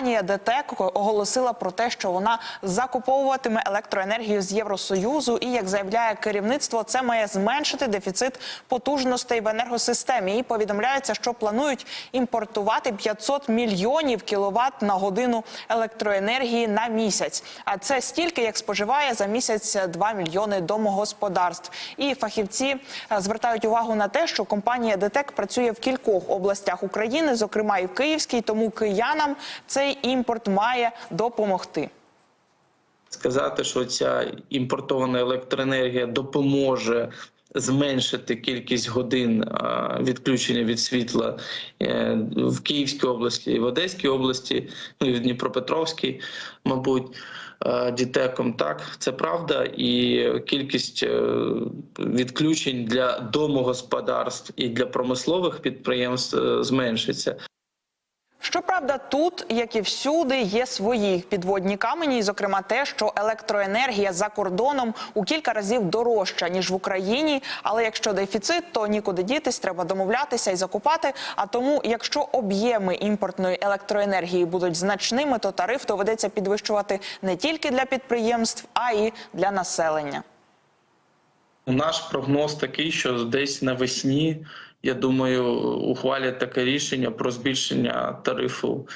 компанія ДТЕК оголосила про те, що вона закуповуватиме електроенергію з Євросоюзу. І як заявляє керівництво, це має зменшити дефіцит потужностей в енергосистемі. І повідомляється, що планують імпортувати 500 мільйонів кіловат на годину електроенергії на місяць. А це стільки, як споживає за місяць 2 мільйони домогосподарств. І фахівці е, звертають увагу на те, що компанія ДТЕК працює в кількох областях України, зокрема і в Київській, тому киянам цей імпорт має допомогти. сказати, що ця імпортована електроенергія допоможе зменшити кількість годин відключення від світла е, в Київській області в Одеській області, ну і в Дніпропетровській, мабуть. Дітеком так це правда, і кількість е, відключень для домогосподарств і для промислових підприємств е, зменшиться. Щоправда, тут, як і всюди, є свої підводні камені, і, зокрема, те, що електроенергія за кордоном у кілька разів дорожча ніж в Україні. Але якщо дефіцит, то нікуди дітись, треба домовлятися і закупати. А тому, якщо об'єми імпортної електроенергії будуть значними, то тариф доведеться підвищувати не тільки для підприємств, а й для населення. Наш прогноз такий, що десь навесні, я думаю, ухвалять таке рішення про збільшення тарифу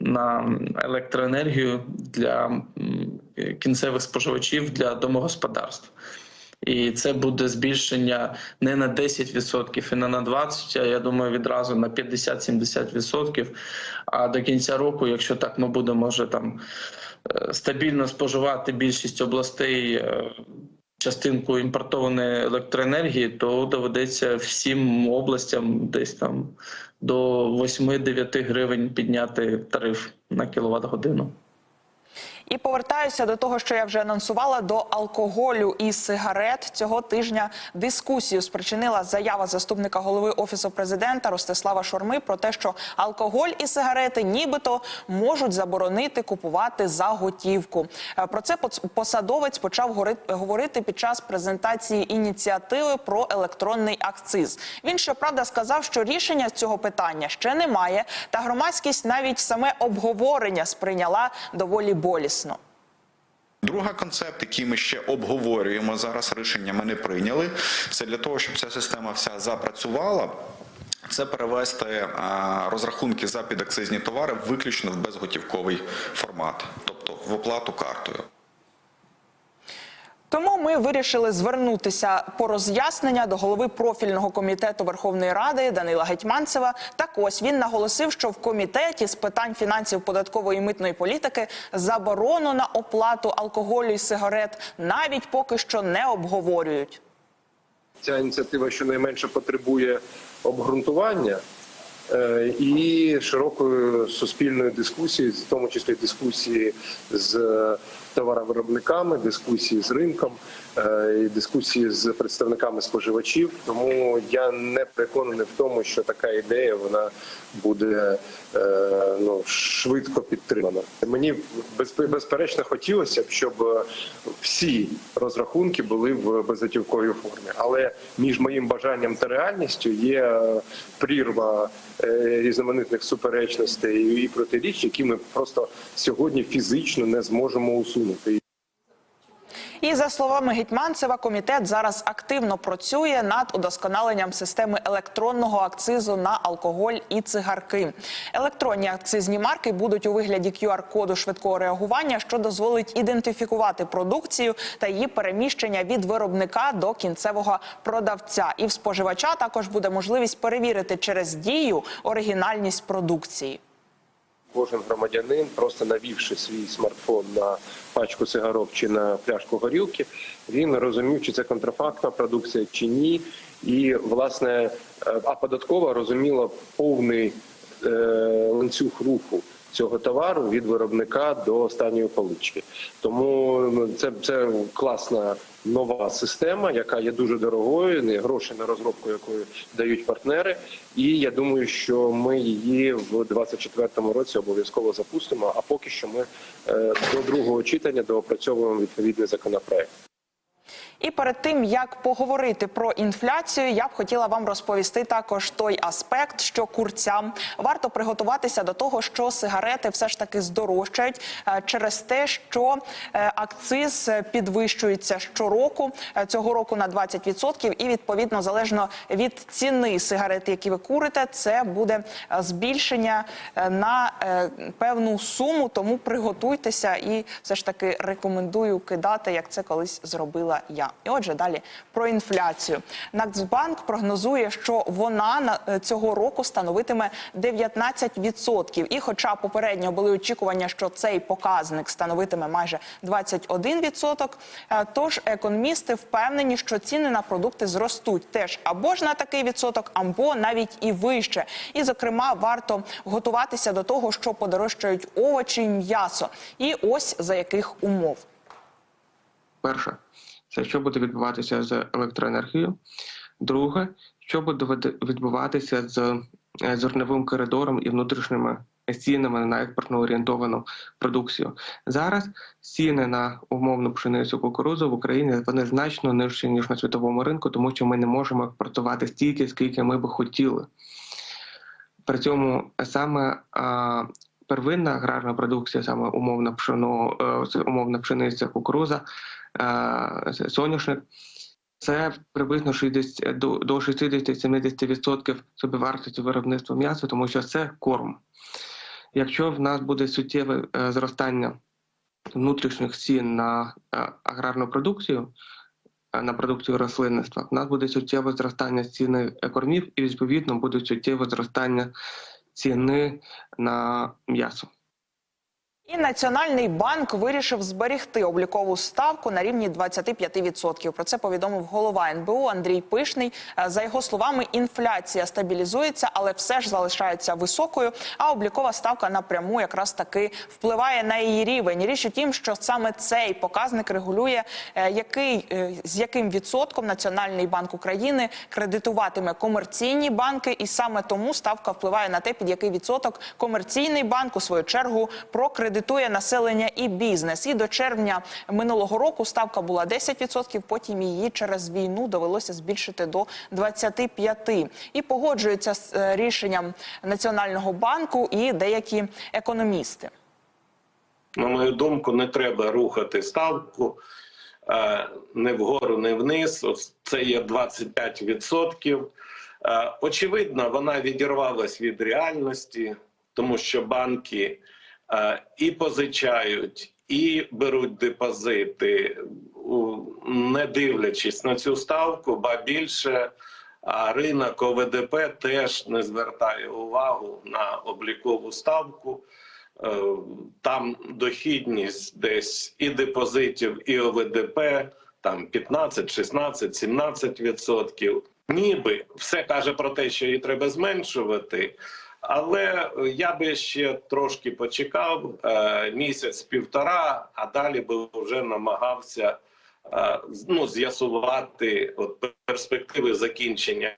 на електроенергію для кінцевих споживачів для домогосподарств. І це буде збільшення не на 10% і не на 20%, а я думаю, відразу на 50-70%. А до кінця року, якщо так ми будемо вже там е, стабільно споживати більшість областей е, частинку імпортованої електроенергії, то доведеться всім областям десь там до 8-9 гривень підняти тариф на кіловат годину. І повертаюся до того, що я вже анонсувала до алкоголю і сигарет. Цього тижня дискусію спричинила заява заступника голови офісу президента Ростислава Шурми про те, що алкоголь і сигарети нібито можуть заборонити купувати за готівку. Е, Про це посадовець почав говорити під час презентації ініціативи про електронний акциз. Він щоправда сказав, що рішення цього питання ще немає, та громадськість навіть саме обговорення сприйняла доволі болісно. Друга концепт, який ми ще обговорюємо зараз, рішення ми не прийняли. Це для того, щоб ця система вся запрацювала. Це перевести розрахунки за підакцизні товари виключно в безготівковий формат, тобто в оплату картою. Тому ми вирішили звернутися по роз'яснення до голови профільного комітету Верховної Ради Данила Гетьманцева. Так ось він наголосив, що в комітеті з питань фінансів, податкової і митної політики заборону на оплату алкоголю і сигарет навіть поки що не обговорюють. ця ініціатива щонайменше потребує обґрунтування і широкої суспільної дискусії, в тому числі дискусії з товаровиробниками, дискусії з ринком, е, дискусії з представниками споживачів. Тому я не переконаний в тому, що така ідея вона буде е, ну швидко підтримана. Мені безпе- безперечно хотілося б, щоб всі розрахунки були в безготівковій формі, але між моїм бажанням та реальністю є е, прірва е, різноманітних суперечностей і протиріч, які ми просто сьогодні фізично не зможемо усунути. І за словами Гетьманцева, комітет зараз активно працює над удосконаленням системи електронного акцизу на алкоголь і цигарки. Електронні акцизні марки будуть у вигляді QR-коду швидкого реагування, що дозволить ідентифікувати продукцію та її переміщення від виробника до кінцевого продавця. І в споживача також буде можливість перевірити через дію оригінальність продукції. Кожен громадянин, просто навівши свій смартфон на пачку цигарок чи на пляшку горілки, він розумів, чи це контрафактна продукція чи ні. І власне, е, а податкова розуміла повний е, ланцюг руху цього товару від виробника до останньої полички. Тому ну, це, це класна нова система, яка є дуже дорогою, не гроші на розробку якої дають партнери. І я думаю, що ми її в 2024 році обов'язково запустимо. А поки що ми е, до другого читання доопрацьовуємо відповідний законопроект. І перед тим як поговорити про інфляцію, я б хотіла вам розповісти також той аспект, що курцям варто приготуватися до того, що сигарети все ж таки здорожчають е, через те, що е, акциз підвищується щороку е, цього року на 20%, і відповідно залежно від ціни сигарет, які ви курите, це буде збільшення на певну суму. Тому приготуйтеся і все ж таки рекомендую кидати, як це колись зробила я. І отже, далі про інфляцію. Нацбанк прогнозує, що вона на е, цього року становитиме 19%. І, хоча попередньо були очікування, що цей показник становитиме майже 21%, е, тож економісти впевнені, що ціни на продукти зростуть теж або ж на такий відсоток, або навіть і вище. І, зокрема, варто готуватися до того, що подорожчають овочі і м'ясо. І ось за яких умов. Перше, це що буде відбуватися з електроенергією. Друге, що буде відбуватися з е, зерновим коридором і внутрішніми цінами на експортно орієнтовану продукцію. Зараз ціни на умовну пшеницю кукурудзу в Україні вони значно нижчі ніж на світовому ринку, тому що ми не можемо експортувати стільки, скільки ми би хотіли. При цьому саме а, первинна аграрна продукція, саме умовна пшено, е, умовна пшениця, кукуруза, соняшник. Це приблизно 60, до, до 60-70% собівартості виробництва м'яса, тому що це корм. Якщо в нас буде суттєве е, зростання внутрішніх цін на е, аграрну продукцію, е, на продукцію рослинництва, в нас буде суттєве зростання ціни кормів і відповідно буде суттєве зростання ціни на м'ясо. І Національний банк вирішив зберегти облікову ставку на рівні 25%. Про це повідомив голова НБУ Андрій Пишний. Е, За його словами, інфляція стабілізується, але все ж залишається високою. А облікова ставка напряму якраз таки впливає на її рівень. Річ у тім, що саме цей показник регулює, е, який е, з яким відсотком Національний банк України кредитуватиме комерційні банки, і саме тому ставка впливає на те, під який відсоток комерційний банк у свою чергу прокредитує населення і бізнес. І до червня минулого року ставка була 10%, Потім її через війну довелося збільшити до 25%. І погоджуються з е, рішенням Національного банку і деякі економісти. на мою думку, не треба рухати ставку не вгору, не вниз. Це є 25%. Е, Очевидно, вона відірвалась від реальності, тому що банки і позичають, і беруть депозити, не дивлячись на цю ставку, ба більше. Ринок ОВДП теж не звертає увагу на облікову ставку. Е, Там дохідність десь і депозитів, і ОВДП там 15, 16, 17 відсотків. Ніби все каже про те, що її треба зменшувати. Але я би ще трошки почекав е, місяць-півтора, а далі би вже намагався е, ну, з'ясувати перспективи закінчення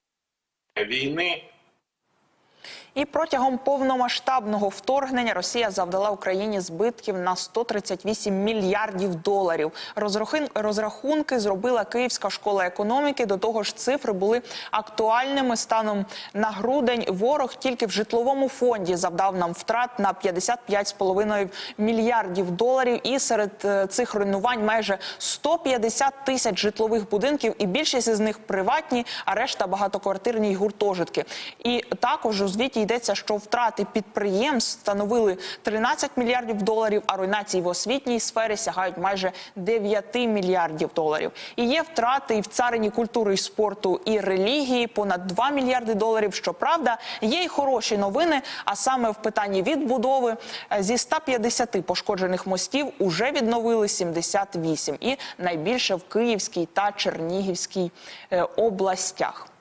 війни. І протягом повномасштабного вторгнення Росія завдала Україні збитків на 138 мільярдів доларів. Розрахун- розрахунки зробила Київська школа економіки. До того ж, цифри були актуальними станом на грудень. Ворог тільки в житловому фонді завдав нам втрат на 55,5 мільярдів доларів. І серед е, цих руйнувань майже 150 тисяч житлових будинків, і більшість із них приватні, а решта багатоквартирні гуртожитки. І також у звіті йдеться, що втрати підприємств становили 13 мільярдів доларів, а руйнації в освітній сфері сягають майже 9 мільярдів доларів. І є втрати в царині культури і спорту і релігії понад 2 мільярди доларів. Щоправда, є й хороші новини. А саме в питанні відбудови е, зі 150 пошкоджених мостів уже відновили 78. і найбільше в Київській та Чернігівській е, областях.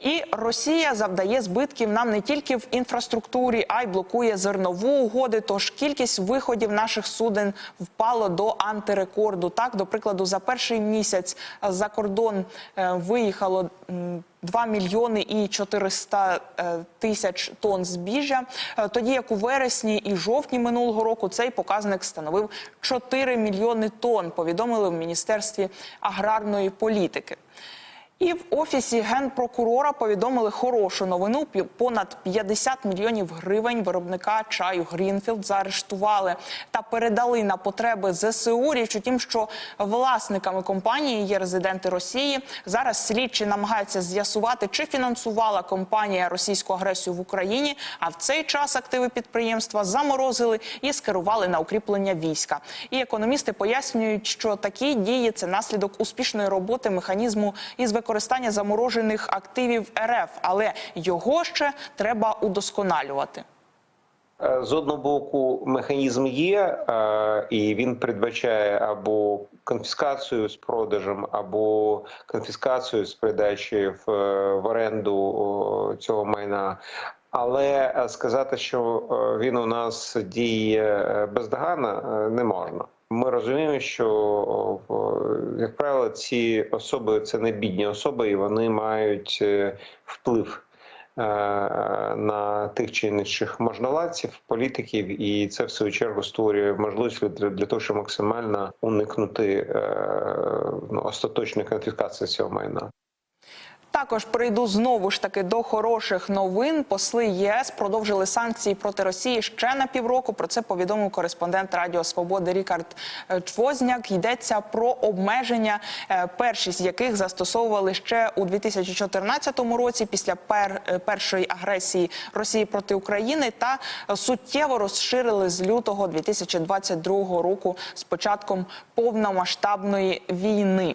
І Росія завдає збитків нам не тільки в інфраструктурі, а й блокує зернову угоди. Тож кількість виходів наших суден впало до антирекорду. Так, до прикладу, за перший місяць за кордон е, виїхало. м, 2 мільйони і 400 е, тисяч тонн збіжжя, Е, тоді як у вересні і жовтні минулого року цей показник становив 4 мільйони тонн, повідомили в Міністерстві аграрної політики. І в офісі генпрокурора повідомили хорошу новину. Понад 50 мільйонів гривень виробника чаю Грінфілд заарештували та передали на потреби ЗСУ. Річ у тім, що власниками компанії є резиденти Росії. Зараз слідчі намагаються з'ясувати, чи фінансувала компанія російську агресію в Україні. А в цей час активи підприємства заморозили і скерували на укріплення війська. І економісти пояснюють, що такі дії це наслідок успішної роботи механізму із використання заморожених активів РФ, але його ще треба удосконалювати. Е, З одного боку, механізм є, е, і він передбачає або конфіскацію з продажем, або конфіскацію з передачі в, е, в оренду цього майна. Але сказати, що він у нас діє бездоганно, не можна. Ми розуміємо, що як правило, ці особи це не бідні особи, і вони мають е, вплив е, на тих чи інших можновладців, політиків, і це в свою чергу створює можливість для, для того, щоб максимально уникнути е, ну, остаточної конфіскації цього майна. Також прийду знову ж таки до хороших новин. Посли єС продовжили санкції проти Росії ще на півроку. Про це повідомив кореспондент Радіо Свободи Рікард е, Чвозняк. Йдеться про обмеження, е, перші з яких застосовували ще у 2014 році після пер, е, першої агресії Росії проти України та суттєво розширили з лютого 2022 року з початком повномасштабної війни.